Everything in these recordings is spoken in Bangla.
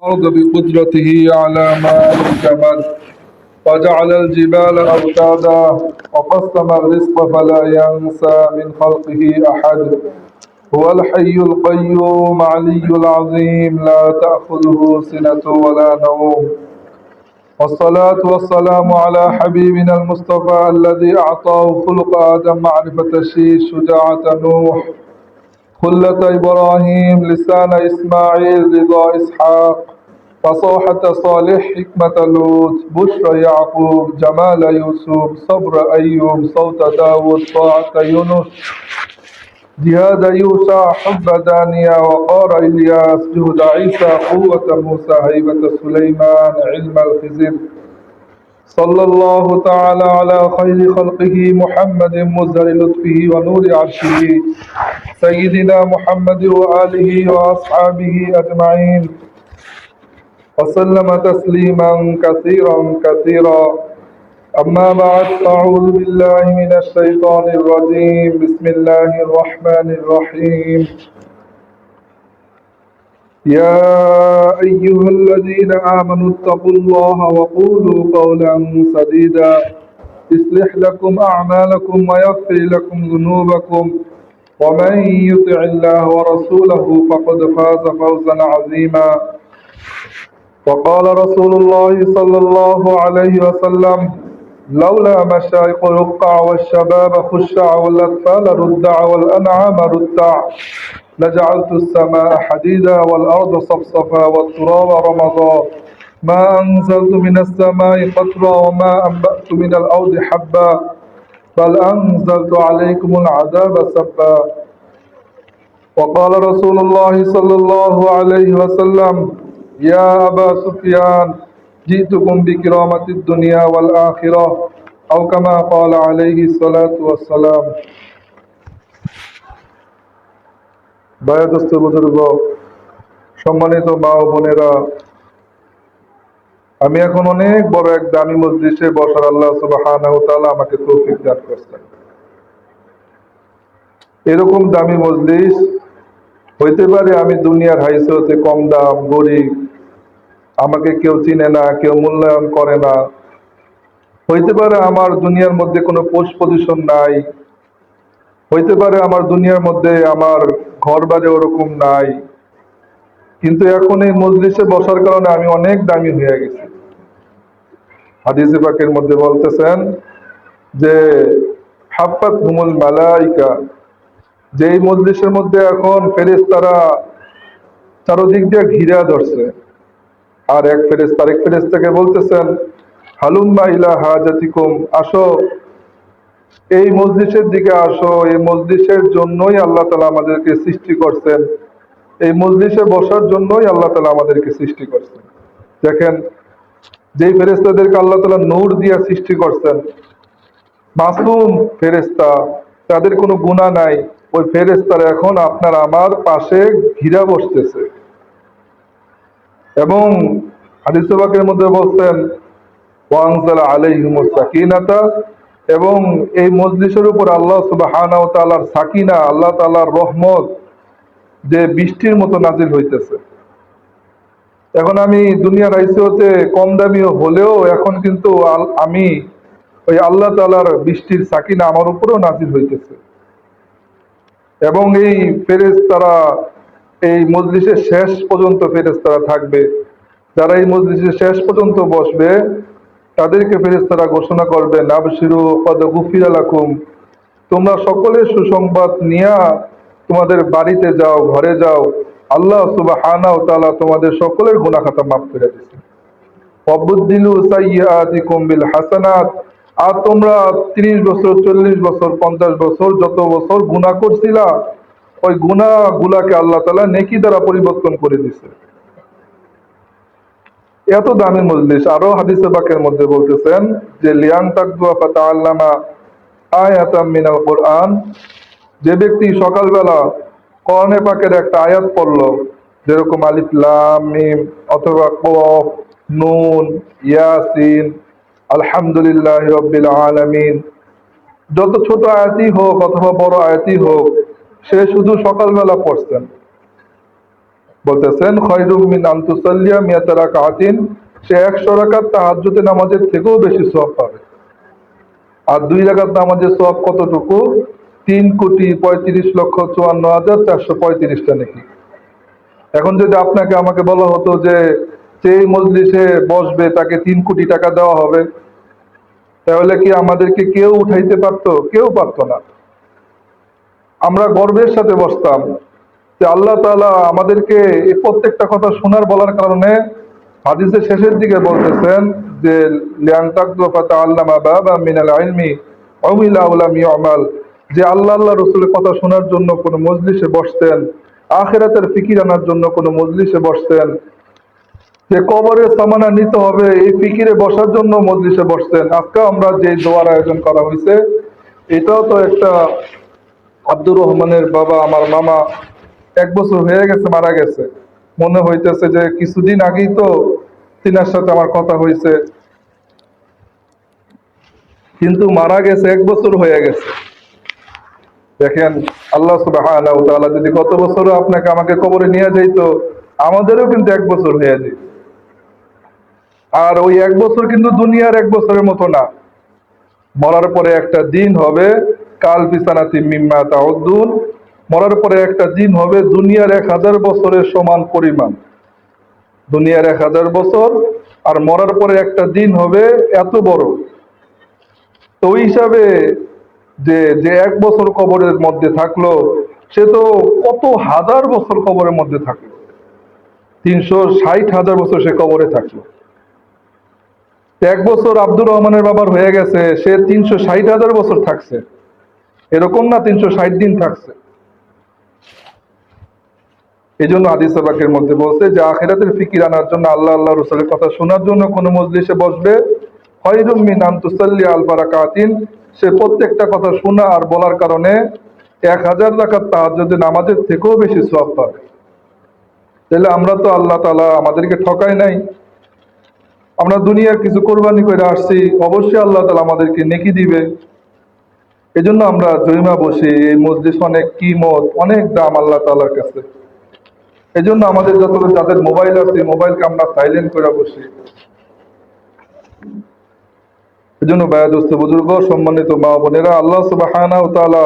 الأرض بقدرته على ما الجمد وجعل الجبال أوتادا وقسم الرزق فلا ينسى من خلقه أحد. هو الحي القيوم علي العظيم. لا تأخذه سنة ولا نوم. والصلاة والسلام على حبيبنا المصطفى الذي أعطاه خلق آدم معرفة الشيء شجاعة نوح. خلة إبراهيم لسان إسماعيل رضا إسحاق فصاحة صالح حكمة لوط بشر يعقوب جمال يوسف صبر أيوب صوت داود طاعة يونس جهاد يوسع حب دانيا وقار إلياس جهد عيسى قوة موسى هيبة سليمان علم الخزر صلى الله تعالى على خير خلقه محمد مزهر لطفه ونور عرشه. سيدنا محمد وآله وأصحابه أجمعين. وسلم تسليما كثيرا كثيرا. أما بعد أعوذ بالله من الشيطان الرجيم. بسم الله الرحمن الرحيم. يا أيها الذين آمنوا اتقوا الله وقولوا قولا سديدا. يصلح لكم أعمالكم ويغفر لكم ذنوبكم. ومن يطع الله ورسوله فقد فاز فوزا عظيما. وقال رسول الله صلى الله عليه وسلم لولا مشايخ الرقع والشباب خشع والأطفال ردع والأنعام ردع لجعلت السماء حديدا والأرض صفصفا والتراب رمضا ما أنزلت من السماء قطرا وما أنبأت من الأرض حبا. بل أنزلت عليكم العذاب سبا. وقال رسول الله صلى الله عليه وسلم يا أبا سفيان جئتكم بكرامة الدنيا والآخرة أو كما قال عليه الصلاة والسلام. বয়োদস্ত বুজুর্গ, সম্মানিত মা ও বোনেরা, আমি এখন অনেক বড় এক দামি মসজিদে বসার আল্লাহ সুবাহ আমাকে তৌফিক দান করছেন। এরকম দামি মজলিস হইতে পারে আমি দুনিয়ার হাইসতে কম দাম, গরিব, আমাকে কেউ চিনে না, কেউ মূল্যায়ন করে না। হইতে পারে আমার দুনিয়ার মধ্যে কোনো পোস্ট পজিশন নাই। হইতে পারে আমার দুনিয়ার মধ্যে আমার ঘর বাড়ি ওরকম নাই। কিন্তু এখন এই মজলিসে বসার কারণে আমি অনেক দামি হয়ে গেছি। হাদিসে পাকের মধ্যে বলতেছেন যে হাফাত হুমুল মালাইকা। যে এই মজলিসের মধ্যে এখন ফেরেস তারা চারোদিক দিয়ে ঘিরা ধরছে। আর এক ফেরেস তারেক ফেরেস থেকে বলতেছেন হালুম্বা ইলা হাজাতিকুম, আসো। এই মসজিদের দিকে আসো, এই মসজিদের জন্যই আল্লাহ তালা আমাদেরকে সৃষ্টি করছেন। এই মসজিদে বসার জন্যই আল্লাহ তালা আমাদেরকে সৃষ্টি করছেন। দেখেন, যেই ফেরেস্তাদেরকে আল্লাহ তালা নূর দিয়া সৃষ্টি করছেন মাসুম ফেরেস্তা তাদের কোনো গুণা নাই। ওই ফেরেস্তারা এখন আপনার আমার পাশে ঘিরা বসতেছে। এবং হাদিসবাকের মধ্যে বলছেন ওয়াংজালা আলাইহিমুস সাকিনাতা এবং এই মজলিসের উপর আল্লাহ সুবাহানা তালার সাকিনা, আল্লাহ তালার রহমত যে বৃষ্টির মতো নাজিল হইতেছে। এখন আমি দুনিয়ার আইসিওতে কম দামি হলেও এখন কিন্তু আমি ওই আল্লাহ তালার বৃষ্টির সাকিনা আমার উপরেও নাজিল হইতেছে। এবং এই ফেরেজ তারা এই মজলিসের শেষ পর্যন্ত ফেরেজ তারা থাকবে। যারা এই মজলিসের শেষ পর্যন্ত বসবে তাদেরকে ফেরেস্তারা ঘোষণা করবে, নাবশিরু কদ গুফির আলাকুম তোমরা সকলের সুসংবাদ নিয়া তোমাদের বাড়িতে যাও, ঘরে যাও। আল্লাহ সুবাহ তালা তোমাদের সকলের গুণা খাতা মাফ করে দিচ্ছে অবুদ্দিলু সাইয়াতিকুম বিল হাসানাত। আর তোমরা তিরিশ বছর, চল্লিশ বছর, পঞ্চাশ বছর যত বছর গুণা করছিলা, ওই গুণা গুলাকে আল্লাহ তালা নেকি দ্বারা পরিবর্তন করে দিছে এত দামি মজলিস। আরও হাদিসে বাকের মধ্যে বলতেছেন যে, লিয়ান তাকদুয়া ফাতা আল্লামা আয়াতাম মিনাল কোরআন। যে ব্যক্তি সকালবেলা করণে পাকের একটা আয়াত পড়ল, যেরকম আলিফ, লাম, মিম অথবা কফ, নুন, ইয়াসিন, আলহামদুলিল্লাহ রব্বিল আলামিন। যত ছোট আয়াতই হোক অথবা বড় আয়াতই হোক, সে শুধু সকালবেলা পড়ছেন। বলতেছেন, খয়রুম মিন আন্তুসাল্লিয়া মিয়াতারা কাহাতিন সে একশো রাকাত তাহাজ্জুদে নামাজের থেকেও বেশি সব পাবে। আর দুই রাকাত নামাজের সব কতটুকু? তিন কোটি পঁয়ত্রিশ লক্ষ চুয়ান্ন হাজার চারশো পঁয়ত্রিশটা নাকি। এখন যদি আপনাকে আমাকে বলা হতো যে যেই মজলিসে বসবে, তাকে তিন কোটি টাকা দেওয়া হবে তাহলে কি আমাদেরকে কেউ উঠাইতে পারতো? কেউ পারতো না। আমরা গর্বের সাথে বসতাম। যে আল্লাহ তাআলা আমাদেরকে এই প্রত্যেকটা কথা শোনার বলার কারণে হাদিসের শেষের দিকে বলতেছেন যে লিয়াংতাকদফাতা আল্লামা মিনাল যে আল্লাহ আল্লাহ রসুলের কথা শোনার জন্য কোনো মজলিসে বসতেন, আখেরাতের ফিকির আনার জন্য কোনো মজলিসে বসতেন, যে কবরের সামানা নিতে হবে এই ফিকিরে বসার জন্য মজলিসে বসতেন। আজকে আমরা যে দোয়ার আয়োজন করা হয়েছে, এটাও তো একটা আব্দুর রহমানের বাবা, আমার মামা এক বছর হয়ে গেছে, মারা গেছে। মনে হইতেছে যে কিছুদিন আগেই তো তিনার সাথে আমার কথা হয়েছে কিন্তু মারা গেছে, এক বছর হয়ে গেছে। দেখেন, আল্লাহ ওয়া তাআলা যদি গত বছরও আপনাকে আমাকে কবরে নিয়ে যাইত, আমাদেরও কিন্তু এক বছর হয়ে যেত। আর ওই এক বছর কিন্তু দুনিয়ার এক বছরের মতো না। মরার পরে একটা দিন হবে, কাল বিছানাতি মিম্মা তাউদ্দুন মরার পরে একটা দিন হবে দুনিয়ার এক হাজার বছরের সমান পরিমাণ। দুনিয়ার এক হাজার বছর আর মরার পরে একটা দিন হবে এত বড়। তো ওই হিসাবে যে যে এক বছর কবরের মধ্যে থাকল, সে তো কত হাজার বছর কবরের মধ্যে থাকল। তিনশো ষাট হাজার বছর সে কবরে থাকল। এক বছর আব্দুর রহমানের বাবার হয়ে গেছে, সে তিনশো ষাট হাজার বছর থাকছে। এরকম না তিনশো ষাট দিন থাকছে। এই জন্য আদিস বাকের মধ্যে বলছে যে আখেরাতের ফিকির আনার জন্য আল্লাহ আল্লাহ রসুলের কথা শোনার জন্য কোনো মজলিসে বসবে। হয়রুম মিন আন্তুসাল্লি আল বারাকাতিন। সে প্রত্যেকটা কথা শোনা আর বলার কারণে এক হাজার রাখার যদি নামাজের থেকেও বেশি সওয়াব পাবে। তাহলে আমরা তো আল্লাহ তালা আমাদেরকে ঠকাই নাই। আমরা দুনিয়ার কিছু কোরবানি করে আসছি, অবশ্যই আল্লাহ তালা আমাদেরকে নেকি দিবে। এজন্য আমরা জরিমা বসি এই মসজিদ অনেক কিমত, অনেক দাম আল্লাহ তালার কাছে। এজন্য আমাদের যত যাদের মোবাইল আছে মোবাইলকে আমরা সাইলেন্ট করে বসি। এজন্য বায়াদুস্ত বুজুর্গ, সম্মানিত মা বোনেরা, আল্লাহ তাআলা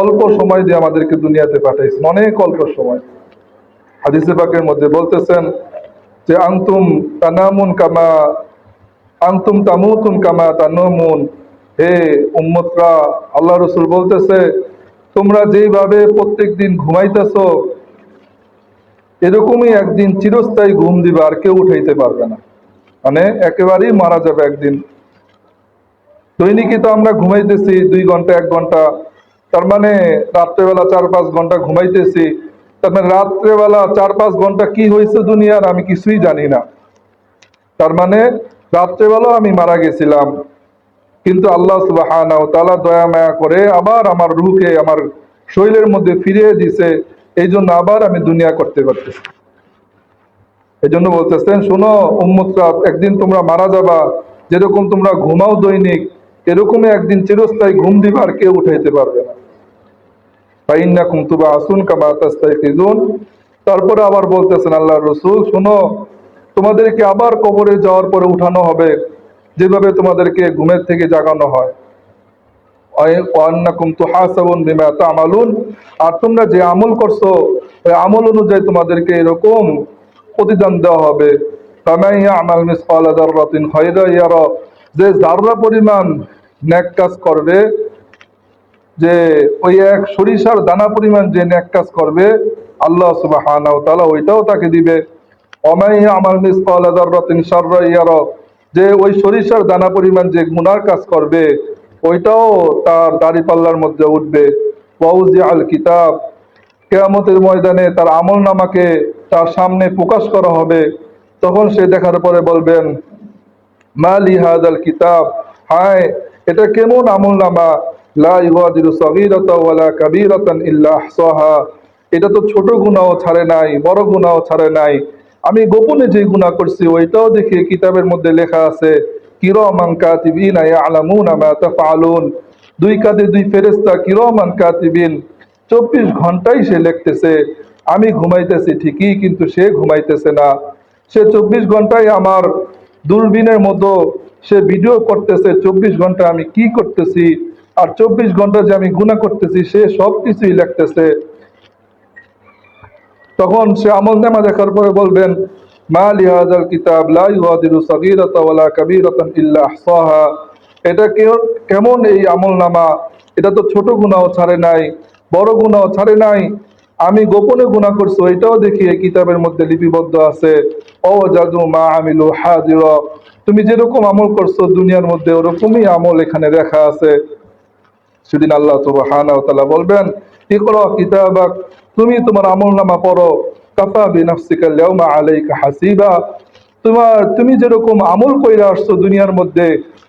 অল্প সময় দিয়ে আমাদেরকে দুনিয়াতে পাঠাইছেন, অনেক অল্প সময়। হাদিসে পাকের মধ্যে বলতেছেন যে, আন্তুম তানামুন কামা, আন্তুম তামুতুন কামা তানুমুন। হে উম্মতরা, আল্লাহ রসুল বলতেছে, তোমরা যেইভাবে প্রত্যেক দিন ঘুমাইতেছ এরকমই একদিন চিরস্থায়ী ঘুম দিবে, আর কেউ উঠাইতে পারবে না। মানে একেবারেই মারা যাবে একদিন। দৈনিকই তো আমরা ঘুমাইতেছি, দুই ঘণ্টা, এক ঘণ্টা। তার মানে রাত্রেবেলা চার পাঁচ ঘণ্টা ঘুমাইতেছি। তার মানে রাত্রেবেলা চার পাঁচ ঘণ্টা কি হয়েছে দুনিয়ার আমি কিছুই জানি না। তার মানে রাত্রেবেলাও আমি মারা গেছিলাম। কিন্তু আল্লাহ সুবাহানা তালা দয়া মায়া করে আবার আমার রুহকে, আমার শরীরের মধ্যে ফিরিয়ে দিছে। এই জন্য আবার আমি দুনিয়া করতে করতেছি এই জন্য বলতেছেন, শোনো, উম্মতরা, একদিন তোমরা মারা যাবা, যেরকম তোমরা ঘুমাও দৈনিক, এরকমই একদিন চিরস্থায়ী ঘুম দিবার কেউ উঠাইতে পারবে না। ফাইন্নাকুম তুবা আসুন কামা তারপরে আবার বলতেছেন আল্লাহ রসুল, শোনো, তোমাদেরকে আবার কবরে যাওয়ার পরে উঠানো হবে, যেভাবে তোমাদেরকে ঘুমের থেকে জাগানো হয়। বিমা তামালুন। আর তোমরা যে আমল করছ ওই আমল অনুযায়ী তোমাদেরকে এরকম প্রতিদান দেওয়া হবে। ইয়ামাল মিসকালা যাররাতিন খায়রা ইয়ারা। যে যাররা পরিমাণ নেক কাজ করবে, যে ওই এক সরিষার দানা পরিমাণ যে নেক কাজ করবে, আল্লাহ সুবহানাহু ওয়া তাআলা ওইটাও তাকে দিবে। অমাই আমার মিসকালা যাররাতিন শাররা ইয়ারা। যে ওই সরিষার দানা পরিমাণ যে গুনার কাজ করবে ওইটাও তার দাড়ি পাল্লার মধ্যে উঠবে। ওয়াউজি আল কিতাব। কেয়ামতের ময়দানে তার আমল নামাকে তার সামনে প্রকাশ করা হবে। তখন সে দেখার পরে বলবেন, মালি হাদাল কিতাব। হায়, এটা কেমন আমল নামা? লা ইউগাদিরু সাগীরাতা ওয়ালা কাবীরাতান ইল্লা আহসাহা। এটা তো ছোট গুনাহও ছাড়ে নাই, বড় গুনাহও ছাড়ে নাই। আমি গোপনে যে গুনাহ করছি, ওইটাও দেখি কিতাবের মধ্যে লেখা আছে কিরামান কাতিবিন ইয়ালামুনা মা তাফআলুন। দুই কাঁধে দুই ফেরেশতা কিরামান কাতিবিন। চব্বিশ ঘন্টাই সে লিখতেছে। আমি ঘুমাইতেছি ঠিকই, কিন্তু সে ঘুমাইতেছে না। সে চব্বিশ ঘন্টায় আমার দূরবীনের মতো সে ভিডিও করতেছে। চব্বিশ ঘণ্টা আমি কি করতেছি? আর চব্বিশ ঘণ্টা যে আমি গুণা করতেছি, সে সব কিছুই লিখতেছে। তখন সে আমল নামা দেখার পরে বলবেন মা লিহাজাল কিতাব লা ইউগাদিরু সাগীরাতা ওয়ালা কাবীরাতান ইল্লা আহসাহা। এটা কেমন এই আমল নামা এটা তো ছোট গুনাহ ছাড়ে নাই, বড় গুনাহ ছাড়ে নাই। আমি গোপনে গুনাহ করছি এটাও দেখি এই কিতাবের মধ্যে লিপিবদ্ধ আছে। ও জাদু মা আমিলু হাজিরা। তুমি যেরকম আমল করছ দুনিয়ার মধ্যে, ওরকমই আমল এখানে লেখা আছে। সেদিন আল্লাহ তাআলা বলবেন, ইকরা কিতাবাক, তুমি তোমার আমলনামা পড়ো। কাফা বিনাফসিকা আল-ইয়াওমা আলাইকা হাসিবা। তোমার, তুমি যেরকম আমল কইরা আসছো দুনিয়ার মধ্যে,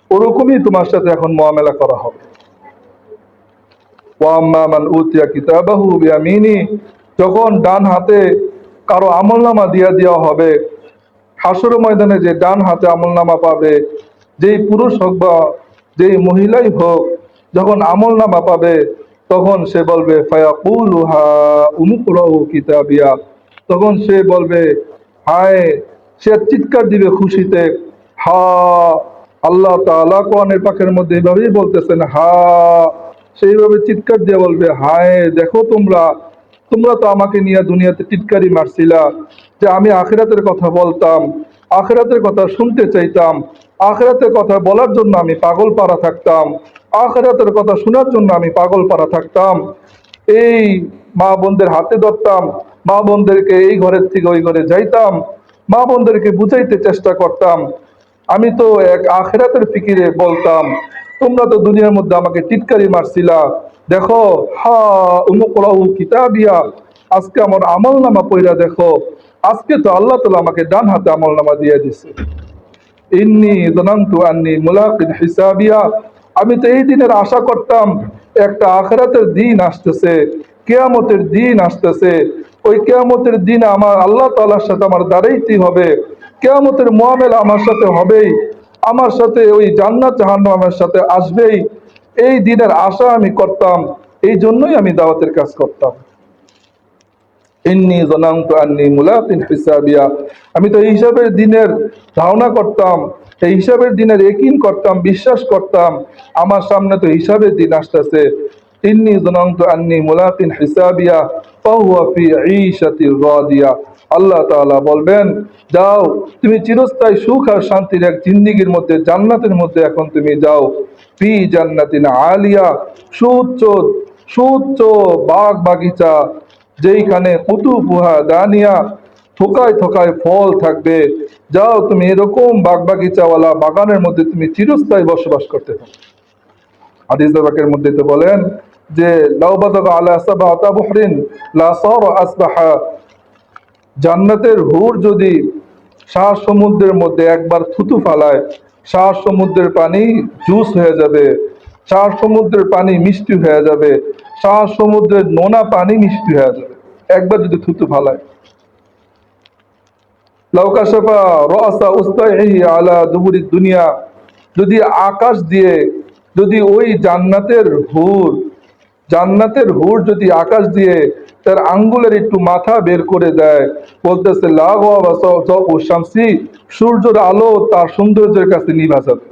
ওরকমই তোমার সাথে এখন মুআমালা করা হবে। যখন ডান হাতে কারও আমলনামা দিয়া দেওয়া হবে, হাসর ময়দানে যে ডান হাতে আমলনামা পাবে, যেই পুরুষ হোক বা যেই মহিলাই হোক, যখন আমলনামা পাবে, তখন সে বলবে ফায়াকুলু হা উমুকুরাহু কিতাবিয়া। তখন সে বলবে, হায়, সে চিৎকার দিবে খুশিতে। হা, আল্লাহ তাআলা কোরআনের পাখের মধ্যে এইভাবেই বলতেছেন, হা। সেইভাবে চিৎকার দিয়ে বলবে, হায়, দেখো তোমরা তোমরা তো আমাকে নিয়ে দুনিয়াতে টিটকারি মারছিলা, যে আমি আখেরাতের কথা বলতাম, আখেরাতের কথা শুনতে চাইতাম, আখেরাতের কথা বলার জন্য আমি পাগল পাড়া থাকতাম, আখেরাতের কথা শোনার জন্য আমি পাগল পাড়া থাকতাম। এই মা বোনদের হাতে ধরতাম মা বোনদেরকে এই ঘরের থেকে ওই ঘরে যাইতাম। মা বোনদেরকে বুঝাইতে চেষ্টা করতাম। আমি তো এক আখেরাতের ফিকিরে বলতাম, তোমরা তো দুনিয়ার মধ্যে আমাকে টিটকারি মারছিলা। দেখো, হা উমুকরাহু কিতাবিয়া। আজকে আমার আমল নামা পইরা দেখো। আজকে তো আল্লাহ তালা আমাকে ডান হাতে আমল নামা দিয়ে দিছে। ইন্নি জনান্তু আন্নি মুলাকিন হিসাবিয়া। আমি তো এই দিনের আশা করতাম, একটা আখরাতের দিন আসতেছে, কেয়ামতের দিন আসতেছে। ওই কেয়ামতের দিন আমার আল্লাহ তাআলার সাথে আমার দাঁড়াইতে হবে। কেয়ামতের মোয়ামেলা আমার সাথে হবেই। আমার সাথে ওই জান্নাত জাহান্ন আমার সাথে আসবেই। এই দিনের আশা আমি করতাম। এই জন্যই আমি দাওয়াতের কাজ করতাম। আমি তো হিসাবের দিনের ধারণা করতাম, এই হিসাবের দিনের একিন করতাম, বিশ্বাস করতাম। আমার সামনে তো হিসাবের দিন আসতেছে। ইন্নি জনান্তু আন্নি মুলাকিন হিসাবিয়া আল্লাহ বলবেন, যাও, তুমি চিরস্থায়ী সুখ আর শান্তির এক জিন্দিগির মধ্যে, জান্নাতের মধ্যে এখন তুমি যাও। ফি জান্নাতিন আলিয়া, সুউচ্চ সুউচ্চ বাগ বাগিচা, যেইখানে কুতুবুহা দানিয়া, থোকায় থোকায় ফল থাকবে। যাও, তুমি এরকম বাগ বাগিচাওয়ালা বাগানের মধ্যে তুমি চিরস্থায়ী বসবাস করতে থাকো। বাকের মধ্যে তো বলেন যে লাউবাদাগা আলা সাবাতা বুহরিন, লা সার আসবাহা। জান্নাতের হুর যদি শাহ সমুদ্রের মধ্যে একবার থুতু ফালায় শাহ সমুদ্রের পানি জুস হয়ে যাবে শাহ সমুদ্রের পানি মিষ্টি হয়ে যাবে শাহ সমুদ্রের নোনা পানি মিষ্টি হয়ে যাবে, একবার যদি থুতু ফালায়। লাউকাশাফা রাসা উস্তাইহি আলা দুবুরি দুনিয়া, যদি আকাশ দিয়ে, যদি ওই জান্নাতের হুর জান্নাতের হুর যদি আকাশ দিয়ে তার আঙ্গুলের একটু মাথা বের করে দেয়, বলতেছে শামসি, সূর্যের আলো তার সৌন্দর্যের কাছে নিভা যাবে।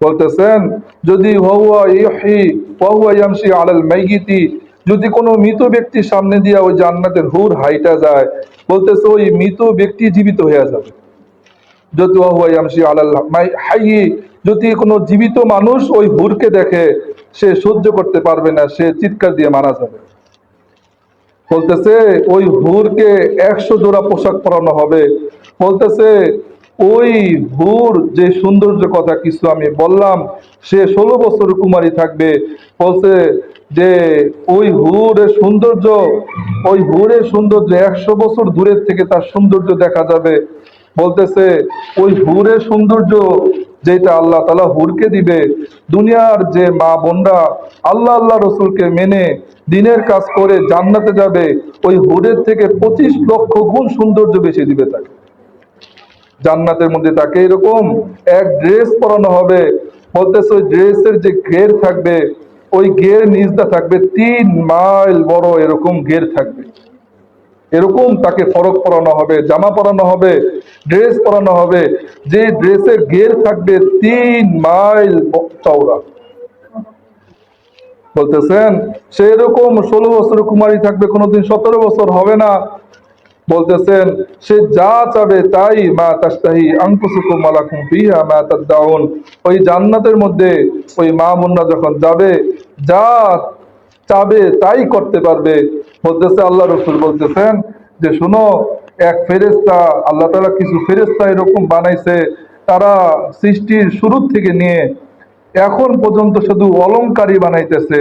বলতেছেন, যদি আলাল যদি কোনো মৃত ব্যক্তির সামনে দিয়ে ওই জান্নাতের হুর হাইটা যায়, বলতেছে, ওই মৃত ব্যক্তি জীবিত হয়ে যাবে। যদি হুয়া ইয়ামশি আলাল হাইয়ি, যদি কোনো জীবিত মানুষ ওই হুরকে দেখে সে সহ্য করতে পারবে না, সে চিৎকার দিয়ে মারা যাবে। বলতেছে, ওই হুরকে একশো জোড়া পোশাক পরানো হবে। বলতেছে, ওই হুর যে সৌন্দর্য কথা কিছু আমি বললাম, সে ষোলো বছর কুমারী থাকবে। বলছে যে, ওই হুরের সৌন্দর্য, ওই হুরের সৌন্দর্য একশো বছর দূরের থেকে তার সৌন্দর্য দেখা যাবে। বলতেছে, ওই হুরের সৌন্দর্য যেটা আল্লাহ তালা হুরকে দিবে। দুনিয়ার যে মা বোনরা আল্লাহ আল্লাহ রসুলকে মেনে দিনের কাজ করে জান্নাতে যাবে, ওই হুরের থেকে পঁচিশ লক্ষ গুণ সৌন্দর্য বেশি দিবে তাকে। জান্নাতের মধ্যে তাকে এরকম এক ড্রেস পরানো হবে, বলতেছে ওই ড্রেসের যে ঘের থাকবে, ওই ঘের নিজটা থাকবে তিন মাইল বড় এরকম ঘের থাকবে। এরকম তাকে ফরক পরানো হবে, জামা পরানো হবে ড্রেস পরানো হবে, যে ড্রেসের ঘের থাকবে তিন মাইল চওড়া। বলতেছেন, সেরকম ষোলো বছর কুমারী থাকবে, কোনোদিন সতেরো বছর হবে না। বলতেছেন, সে যা চাবে তাই, মা তাস্তাহি আংকুসুকুম মালাকুম ফিহা মা তাদাউন। ওই জান্নাতের মধ্যে ওই মা মুন্না যখন যাবে, যা চাবে, তাই করতে পারবে। বলতেছে আল্লাহ রসুল বলতেছেন যে, শুনো, এক ফেরেস্তা আল্লাহ তাআলা কিছু ফেরেস্তা এরকম বানাইছে, তারা সৃষ্টির শুরু থেকে নিয়ে এখন পর্যন্ত শুধু অলংকারী বানাইতেছে,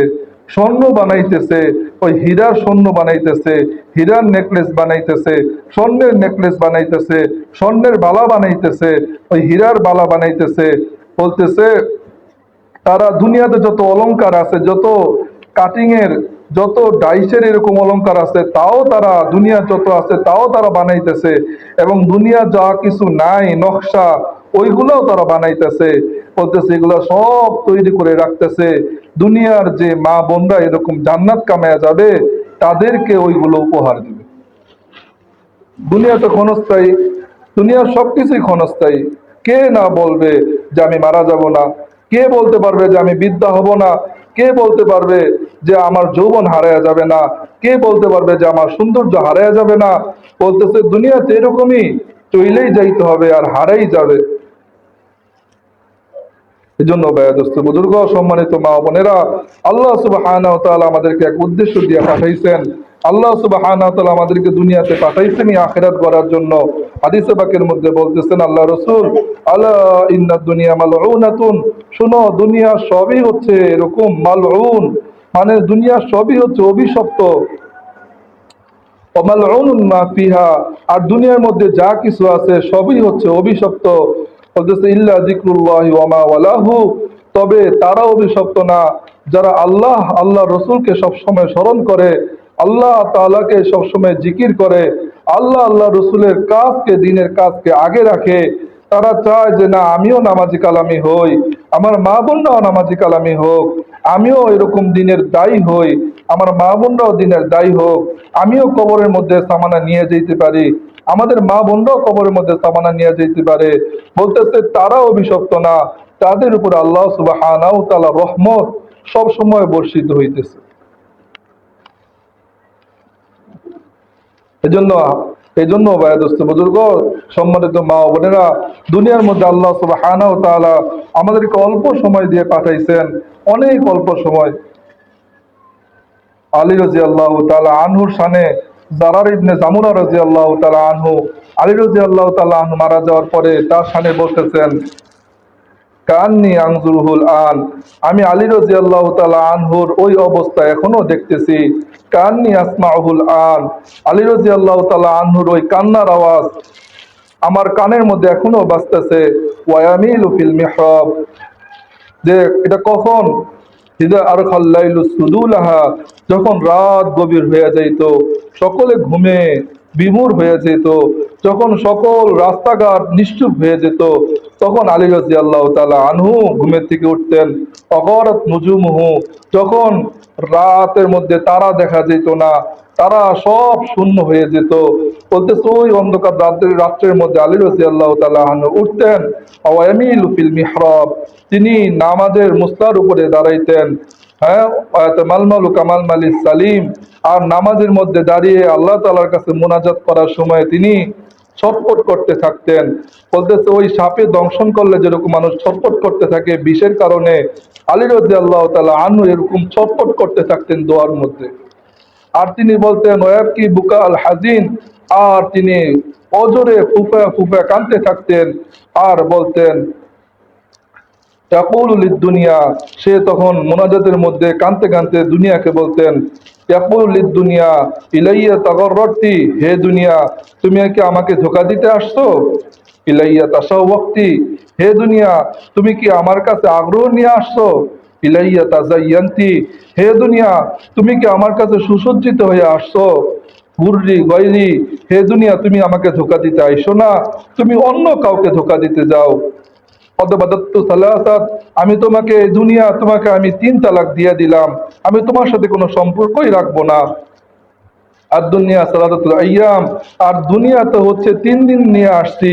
স্বর্ণ বানাইতেছে, ওই হীরার স্বর্ণ বানাইতেছে, হীরার নেকলেস বানাইতেছে, স্বর্ণের নেকলেস বানাইতেছে, স্বর্ণের বালা বানাইতেছে, ওই হীরার বালা বানাইতেছে। বলতেছে, তারা দুনিয়াতে যত অলংকার আছে, যত কাটিং এর যত ডাইসের এরকম অলংকার আছে, তাও তারা দুনিয়া যত আছে, তাও তারা বানাইতেছে। এবং দুনিয়া যা কিছু নাই, নকশা, ওইগুলোও তারা বানাইতেছে। বলতেছে, এগুলো সব তৈরি করে রাখতেছে। দুনিয়ার যে মা বোনরা এরকম জান্নাত কামায়া যাবে, তাদেরকে ওইগুলো উপহার দিবে। দুনিয়া তো ক্ষণস্থায়ী। দুনিয়ার সবকিছুই ক্ষণস্থায়ী। কে না বলবে যে আমি মারা যাব না? কে বলতে পারবে যে আমি বিদ্যা হব না? কে বলতে পারবে যে আমার যৌবন হারায়া যাবে না। কে বলতে পারবে যে আমার সৌন্দর্য হারায়া যাবে না? বলতেছে, দুনিয়াতে এরকমই চইলেই যাইতে হবে আর হারাই যাবে। এই জন্য ব্যয়দস্ত বুজুর্গ, সম্মানিত মা বোনেরা, আল্লাহ সুবাহ আমাদেরকে এক উদ্দেশ্য দিয়ে পাঠাইছেন। আল্লাহ সুবাহ আমাদেরকে দুনিয়াতে পাঠাইছেন আখেরাত করার জন্য। হাদিসে মধ্যে বলতেছেন, আল্লাহ রসুল আল্লাহ ইন্না দুনিয়া মালউনাতুন। শুনো, দুনিয়া সবই হচ্ছে এরকম মালউন। মানে দুনিয়া সবই হচ্ছে অভিশপ্ত। ফিহা, আর দুনিয়ার মধ্যে যা কিছু আছে সবই হচ্ছে অভিশপ্ত। বলতেছে, ইল্লা জিক্রুল্লাহ ওয়ামা ওয়ালাহু। তবে তারা অভিশপ্ত না। যারা আল্লাহ আল্লাহ রসুলকে সবসময় স্মরণ করে, আল্লাহ তাআলাকে সবসময় জিকির করে, আল্লাহ আল্লাহ রসুলের কাজকে, দিনের কাজকে আগে রাখে, তারা চায় যে, না, আমিও নামাজি কালামি হই। আমার মা বোনরাও নামাজি কালামি হোক। আমিও এরকম দিনের দায়ী হই, আমার মা বোনরাও দিনের দায়ী হোক, আমিও কবরের মধ্যে সামানা নিয়ে যেতে পারি, আমাদের মা বোনরাও কবরের মধ্যে সামানা নিয়ে যেতে পারে। বলতেছে তারা অভিশপ্ত না, তাদের উপর আল্লাহ সুবাহ রহমত সব সময় বর্ষিত হইতেছে। এজন্য এজন্য বায়াদস্ত বুজুর্গ, সম্মানিত মা বোনেরা, দুনিয়ার মধ্যে আল্লাহ সব হানাও তালা আমাদেরকে অল্প সময় দিয়ে পাঠাইছেন, অনেক অল্প সময়। আলী রাজি আল্লাহ তালা আনহুর সানে জারার ইবনে জামুরা রাজি আল্লাহ তালা আনহু, আলী রাজি আল্লাহ তালা আনহু মারা যাওয়ার পরে তার সানে বলতেছেন কান্নি আংজুরহুল আন। আমি আলী রাজি তালা আনহুর ওই অবস্থা এখনও দেখতেছি। কান্নি আসমাউহুল আন। আলী রাজি তালা আনহুর ওই কান্নার আওয়াজ আমার কানের মধ্যে এখনও বাজতেছে। ওয়ামিল ফিল মিহরাব। যে এটা কখন? যখন রাত গভীর হয়ে যাইত, সকলে ঘুমে বিমূর হয়ে যেত যখন সকল রাস্তাঘাট নিশ্চুপ হয়ে যেত, তখন আলী রাজি আল্লাহ তালা আনহু ঘুমের থেকে উঠতেন। অগরত নুজুমহু, যখন রাতের মধ্যে তারা দেখা যেত না, তারা সব শূন্য হয়ে যেত। বলতেছে, ওই অন্ধকার রাত্রের রাত্রের মধ্যে আলী রাজি আল্লাহ তালা আনহু উঠতেন। আওয়ামিল ফিল মিহরাব, তিনি নামাজের মুস্তার উপরে দাঁড়াইতেন। হ্যাঁ মালমালু কামাল মালিক সালিম, আর নামাজের মধ্যে দাঁড়িয়ে আল্লাহ তালার কাছে মোনাজাত করার সময় তিনি ছটপট করতে থাকতেন। বলতেছে, ওই সাপে দংশন করলে যেরকম মানুষ ছটপট করতে থাকে, বিষের কারণে আলী রাজি আল্লাহ তালা আনু এরকম ছটপট করতে থাকতেন দোয়ার মধ্যে। আর তিনি বলতেন ওয়াব কি বুকা আল হাজিন? আর তিনি অজরে ফুফা ফুফা কানতে থাকতেন। আর বলতেন দুনিয়া। সে তখন মোনাজাতের মধ্যে কানতে কানতে দুনিয়াকে বলতেন ইয়াকুলুল দুনিয়া ইলাইয়া তাগররতি হে দুনিয়া, তুমি কি আমাকে ধোকা দিতে আসছো? ইলাইয়া তাসাওয়াক্তি, হে দুনিয়া, তুমি কি আমার কাছে আগ্রহ নিয়ে আসছো? ইলাইয়া তাজাইয়ান্তি হে দুনিয়া, তুমি কি আমার কাছে সুসজ্জিত হয়ে আসছো? গুররি গৈরি হে দুনিয়া, তুমি আমাকে ধোকা দিতে আইসো না। তুমি অন্য কাউকে ধোকা দিতে যাও। আমি তোমাকে দুনিয়া, তোমাকে আমি তিন তালাক দিয়ে দিলাম। আমি তোমার সাথে কোনো সম্পর্কই রাখব না। আর দুনিয়া আইয়াম, আর দুনিয়া তো হচ্ছে তিন দিন নিয়ে আসছি।